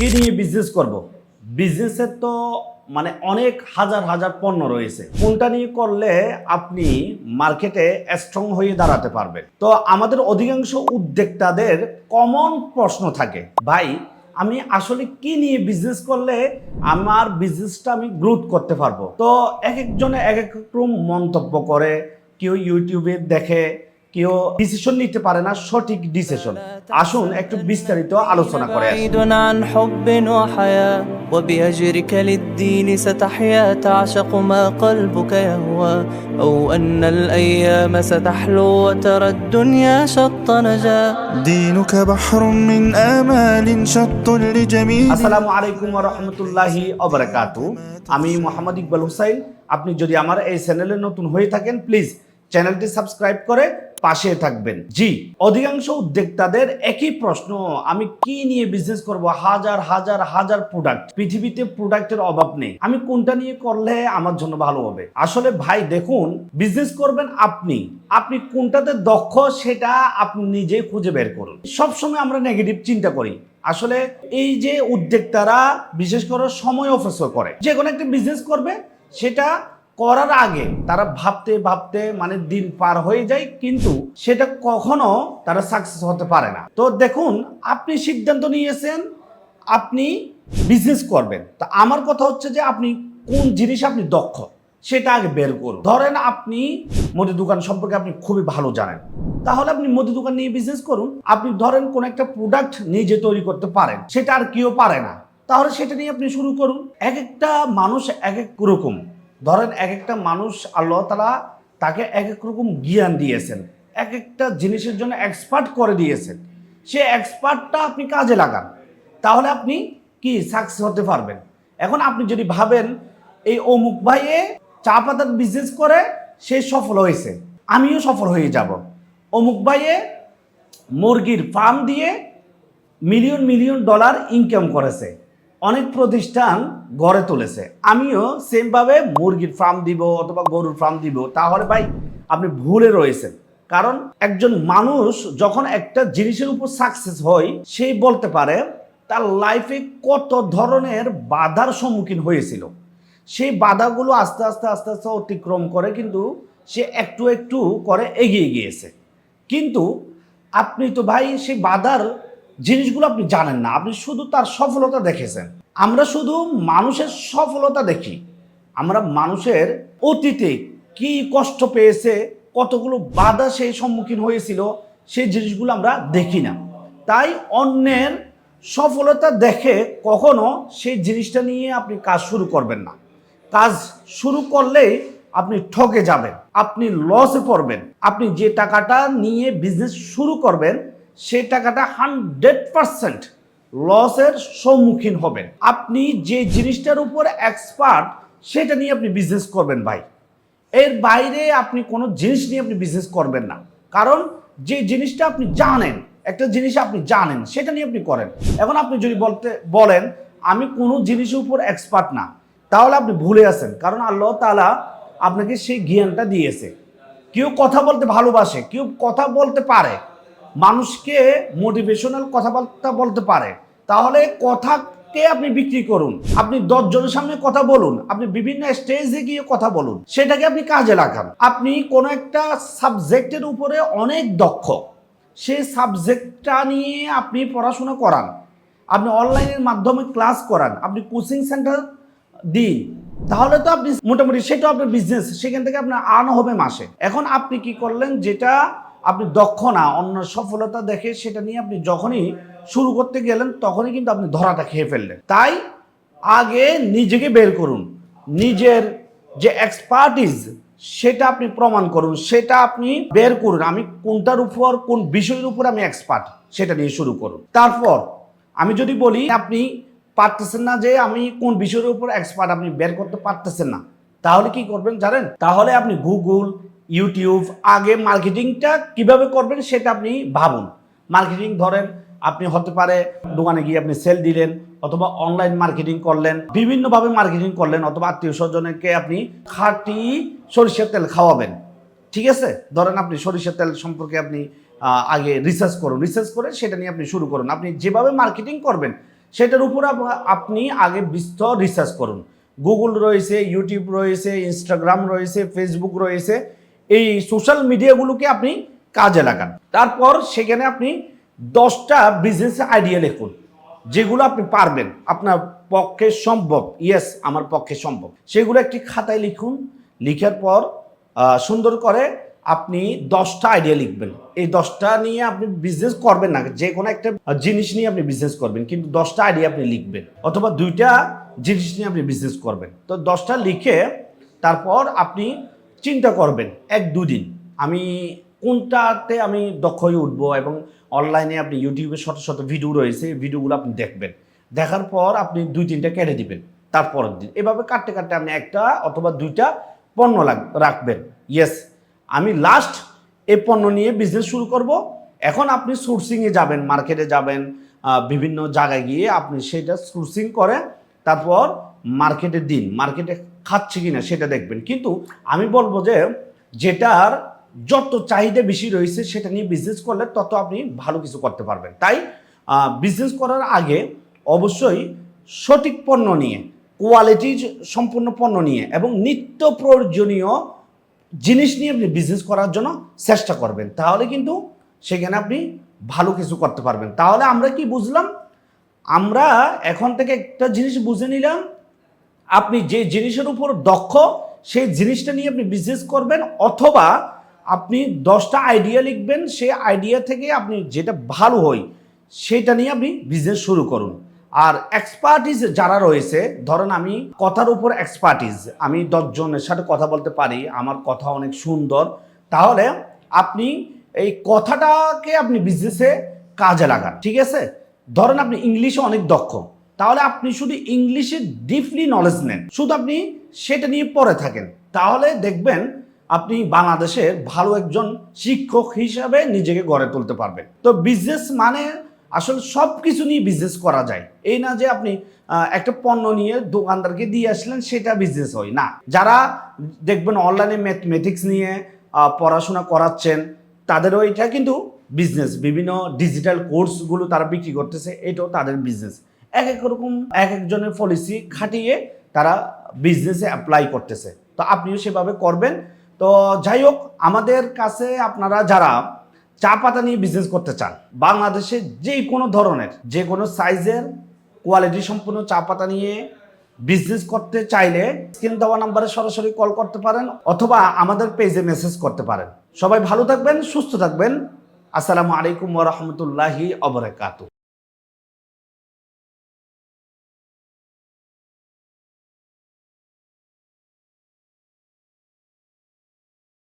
কি নিয়ে বিজনেস করব? বিজনেসের তো মানে অনেক হাজার হাজার পণ্য রয়েছে। কোনটা নিয়ে করলে আপনি মার্কেটে স্ট্রং হয়ে দাঁড়াতে পারবেন? তো আমাদের অধিকাংশ উদ্যোক্তাদের কমন প্রশ্ন থাকে, ভাই, আমি আসলে কি নিয়ে বিজনেস করলে আমার বিজনেসটা আমি গ্রোথ করতে পারব? তো এক একজনে এক এক রকম মন্তব্য করে, কেউ ইউটিউবে দেখে কেউ ডিসিশন নিতে পারে না সঠিক ডিসিশন আসুন একটু বিস্তারিত আলোচনা করে আসি بعيد عن حب وحياة وبأجرك للدين ستحيا تعشق ما قلبك يهوى أو أن الأيام ستحلو وترى الدنيا شط نجاة دينك بحر من آمال شط لجميل আসসালামু আলাইকুম রহমতুল্লাহি অবরাকাতু আমি মোহাম্মদ ইকবাল হুসাইন আপনি যদি আমার এই চ্যানেলে নতুন হয়ে থাকেন প্লিজ চ্যানেলটি সাবস্ক্রাইব করে পাশে থাকবেন। জি, অধিকাংশ উদ্যোক্তাদের একই প্রশ্ন, আমি কি নিয়ে বিজনেস করব? হাজার হাজার হাজার প্রোডাক্ট পৃথিবীতে প্রোডাক্টের অভাব নেই। আমি কোনটা নিয়ে করলে আমার জন্য ভালো হবে? আসলে ভাই, দেখুন বিজনেস করবেন আপনি। আপনি কোনটাতে দক্ষ সেটা আপনি নিজেই খুঁজে বের করুন। সবসময় আমরা নেগেটিভ চিন্তা করি। আসলে এই যে উদ্যোক্তারা, বিশেষ করে সময় অপচয় করে, যে কোনো একটা বিজনেস করবে, সেটা করার আগে তারা ভাবতে ভাবতে মানে দিন পার হয়ে যায়, কিন্তু সেটা কখনো তারা সাকসেস হতে পারে না। তো দেখুন, আপনি সিদ্ধান্ত নিয়েছেন, আপনি বিজনেস করবেন। তা আমার কথা হচ্ছে যে আপনি কোন জিনিস আপনি দক্ষ, সেটা আগে বের করুন। ধরেন আপনি মুদি দোকান সম্পর্কে আপনি খুবই ভালো জানেন। তাহলে আপনি মুদি দোকান নিয়ে বিজনেস করুন। আপনি ধরেন কোন একটা প্রোডাক্ট নিজে তৈরি করতে পারেন, সেটা আর কেউ পারে না। তাহলে সেটা নিয়ে আপনি শুরু করুন। এক একটা মানুষ এক এক রকম। ধরেন এক একটা মানুষ আল্লাহ তালা তাকে এক এক রকম জ্ঞান দিয়েছেন, এক একটা জিনিসের জন্য এক্সপার্ট করে দিয়েছেন। সে এক্সপার্টটা আপনি কাজে লাগান, তাহলে আপনি কি সাকসেস হতে পারবেন? এখন আপনি যদি ভাবেন, এই অমুক ভাইয়ে চা পাতার বিজনেস করে, সে সফল হয়েছে, আমিও সফল হয়ে যাব। অমুক ভাইয়ে মুরগির ফার্ম দিয়ে মিলিয়ন মিলিয়ন ডলার ইনকাম করেছে, অনেক প্রতিষ্ঠান গড়ে তুলেছে। আমিও সেমভাবে মুরগির ফার্ম দিব অথবা গরুর ফার্ম দিব, তাহলে ভাই আপনি ভুলে রয়েছেন। কারণ একজন মানুষ যখন একটা জিনিসের উপর সাকসেস হয় সেই বলতে পারে, তার লাইফে কত ধরনের বাধার সম্মুখীন হয়েছিল। সেই বাধাগুলো আস্তে আস্তে আস্তে আস্তে অতিক্রম করে কিন্তু সে একটু একটু করে এগিয়ে গিয়েছে। কিন্তু আপনি তো ভাই সেই বাধার জিনিসগুলো আপনি জানেন না, আপনি শুধু তার সফলতা দেখেছেন। আমরা শুধু মানুষের সফলতা দেখি, আমরা মানুষের অতীতে কি কষ্ট পেয়েছে, কতগুলো বাধা সেই সম্মুখীন হয়েছিল, সেই জিনিসগুলো আমরা দেখি না। তাই অন্যের সফলতা দেখে কখনো সেই জিনিসটা নিয়ে আপনি কাজ শুরু করবেন না। কাজ শুরু করলেই আপনি ঠকে যাবেন, আপনি লসে পড়বেন, আপনি যে টাকাটা নিয়ে বিজনেস শুরু করবেন, সেই টাকাটা হান্ড্রেড পারসেন্ট লসের সম্মুখীন হবেন। আপনি যে জিনিসটার উপর এক্সপার্ট সেটা নিয়ে আপনি বিজনেস করবেন ভাই। এর বাইরে আপনি কোনো জিনিস নিয়ে আপনি বিজনেস করবেন না। কারণ যে জিনিসটা আপনি জানেন, একটা জিনিস আপনি জানেন, সেটা নিয়ে আপনি করেন। এখন আপনি যদি বলতে, বলেন, আমি কোনো জিনিসের উপর এক্সপার্ট না, তাহলে আপনি ভুলে আছেন। কারণ আল্লাহ তালা আপনাকে সেই জ্ঞানটা দিয়েছে। কেউ কথা বলতে ভালোবাসে, কেউ কথা বলতে পারে মানুষকে মোটিভেশনাল কথাবার্তা বলতে পারে। তাহলে কথাকে আপনি বিক্রি করুন। আপনি দশজনের সামনে কথা বলুন। আপনি বিভিন্ন স্টেজে গিয়ে কথা বলুন। সেটাকে আপনি কাজে লাগান। আপনি কোনো একটা সাবজেক্টের উপরে অনেক দক্ষ। সেই সাবজেক্টটা নিয়ে আপনি পড়াশোনা করান। আপনি অনলাইনের মাধ্যমে ক্লাস করান। আপনি কোচিং সেন্টার দিন। তাহলে তো আপনি মোটামুটি সেটা আপনার বিজনেস সেখান থেকে আপনার আর্ন হবে মাসে। এখন আপনি কি করলেন? যেটা আপনি দক্ষ না, অন্য সফলতা দেখে সেটা নিয়ে আপনি যখনই শুরু করতে গেলেন তখনই কিন্তু আপনি ধরাটা খেয়ে ফেললেন। তাই আগে নিজেকে বের করুন। নিজের যে এক্সপার্টিস সেটা আপনি প্রমাণ করুন, সেটা আপনি বের করুন। আমি কোনটার উপর, কোন বিষয়ের উপর আমি এক্সপার্ট সেটা নিয়ে শুরু করুন। তারপর আমি যদি বলি, আপনি পারতেছেন না যে আমি কোন বিষয়ের উপর এক্সপার্ট আপনি বের করতে পারতেছেন না, তাহলে কি করবেন জানেন? তাহলে আপনি গুগল ইউটিউব, আগে মার্কেটিংটা কীভাবে করবেন সেটা আপনি ভাবুন। মার্কেটিং ধরেন, আপনি হতে পারে দোকানে গিয়ে আপনি সেল দিলেন, অথবা অনলাইন মার্কেটিং করলেন, বিভিন্নভাবে মার্কেটিং করলেন, অথবা আত্মীয় স্বজনকে আপনি খাঁটি সরিষার তেল খাওয়াবেন। ঠিক আছে? ধরেন আপনি সরিষার তেল সম্পর্কে আপনি আগে রিসার্চ করুন। রিসার্চ করে সেটা নিয়ে আপনি শুরু করুন। আপনি যেভাবে মার্কেটিং করবেন, সেটার উপর আপ- আপনি আগে বিস্তর রিসার্চ করুন। গুগল রয়েছে ইউটিউব রয়েছে ইনস্টাগ্রাম রয়েছে ফেসবুক রয়েছে এই সোশ্যাল মিডিয়াগুলোকে আপনি কাজে লাগান। তারপর সেখানে আপনি দশটা বিজনেস আইডিয়া লিখুন, যেগুলো আপনি পারবেন। আপনার পক্ষে সম্ভব ইয়েস আমার পক্ষে সম্ভব। সেগুলো একটি খাতায় লিখুন, লিখার পর সুন্দর করে আপনি দশটা আইডিয়া লিখবেন। এই দশটা নিয়ে আপনি বিজনেস করবেন না, যে কোনো একটা জিনিস নিয়ে আপনি বিজনেস করবেন, কিন্তু দশটা আইডিয়া আপনি লিখবেন, অথবা দুইটা জিনিস নিয়ে আপনি বিজনেস করবেন। তো দশটা লিখে তারপর আপনি চিন্তা করবেন এক দুদিন। আমি কোনটাতে আমি দক্ষ হয়ে উঠবো এবং অনলাইনে আপনি ইউটিউবে শত শত ভিডিও রয়েছে ভিডিওগুলো আপনি দেখবেন। দেখার পর আপনি দুই তিনটা কেটে দিবেন, তারপরের দিন। এভাবে কাটতে কাটতে আপনি একটা অথবা দুইটা পণ্য লাগ- রাখবেন। ইয়েস আমি লাস্ট এই পণ্য নিয়ে বিজনেস শুরু করব। এখন আপনি সোর্সিংয়ে যাবেন মার্কেটে যাবেন বিভিন্ন জায়গায় গিয়ে আপনি সেটা সোর্সিং করে, তারপর মার্কেটে দিন। মার্কেটে খাচ্ছে কিনা সেটা দেখবেন। কিন্তু আমি বলব যে যেটার যত চাহিদা বেশি রয়েছে সেটা নিয়ে বিজনেস করলে তত আপনি ভালো কিছু করতে পারবেন। তাই বিজনেস করার আগে অবশ্যই সঠিক পণ্য নিয়ে কোয়ালিটি সম্পূর্ণ পণ্য নিয়ে এবং নিত্য প্রয়োজনীয় জিনিস নিয়ে আপনি বিজনেস করার জন্য চেষ্টা করবেন। তাহলে কিন্তু সেখানে আপনি ভালো কিছু করতে পারবেন। তাহলে আমরা কি বুঝলাম? আমরা এখন থেকে একটা জিনিস বুঝে নিলাম আপনি যে জিনিসের উপর দক্ষ, সেই জিনিসটা নিয়ে আপনি বিজনেস করবেন, অথবা আপনি দশটা আইডিয়া লিখবেন, সেই আইডিয়া থেকে আপনি যেটা ভালো হয়, সেটা নিয়ে আপনি বিজনেস শুরু করুন। আর এক্সপার্টিস যারা রয়েছে, ধরেন আমি কথার উপর এক্সপার্টিস আমি দশজনের সাথে কথা বলতে পারি, আমার কথা অনেক সুন্দর, তাহলে আপনি এই কথাটাকে আপনি বিজনেসে কাজে লাগান, ঠিক আছে? ধরেন আপনি ইংলিশে অনেক দক্ষ। তাহলে আপনি শুধু ইংলিশে ডিপলি নলেজ নেন। শুধু আপনি সেটা নিয়ে পড়ে থাকেন। তাহলে দেখবেন আপনি বাংলাদেশের ভালো একজন শিক্ষক হিসাবে নিজেকে গড়ে তুলতে পারবেন। তো বিজনেস মানে আসলে সব কিছু নিয়ে বিজনেস করা যায়। এই না যে আপনি একটা পণ্য নিয়ে দোকানদারকে দিয়ে আসলেন, সেটা বিজনেস হয়। না। যারা দেখবেন অনলাইনে ম্যাথমেটিক্স নিয়ে পড়াশোনা করাচ্ছেন, তাদেরও এটা কিন্তু বিজনেস বিভিন্ন ডিজিটাল কোর্সগুলো তারা বিক্রি করতেছে, এটাও তাদের বিজনেস এক এক রকম, এক একজনের পলিসি খাটিয়ে তারা বিজনেসে অ্যাপ্লাই করতেছে। তো আপনিও সেভাবে করবেন। তো যাই হোক, আমাদের কাছে আপনারা যারা চা পাতা নিয়ে বিজনেস করতে চান, বাংলাদেশে যে কোনো ধরনের যে কোনো সাইজের কোয়ালিটি সম্পূর্ণ চা পাতা নিয়ে বিজনেস করতে চাইলে স্ক্রিন দেওয়া নাম্বারে সরাসরি কল করতে পারেন অথবা আমাদের পেজে মেসেজ করতে পারেন। সবাই ভালো থাকবেন, সুস্থ থাকবেন। আসসালামু আলাইকুম ওরহমতুল্লাহি অবরাকাতু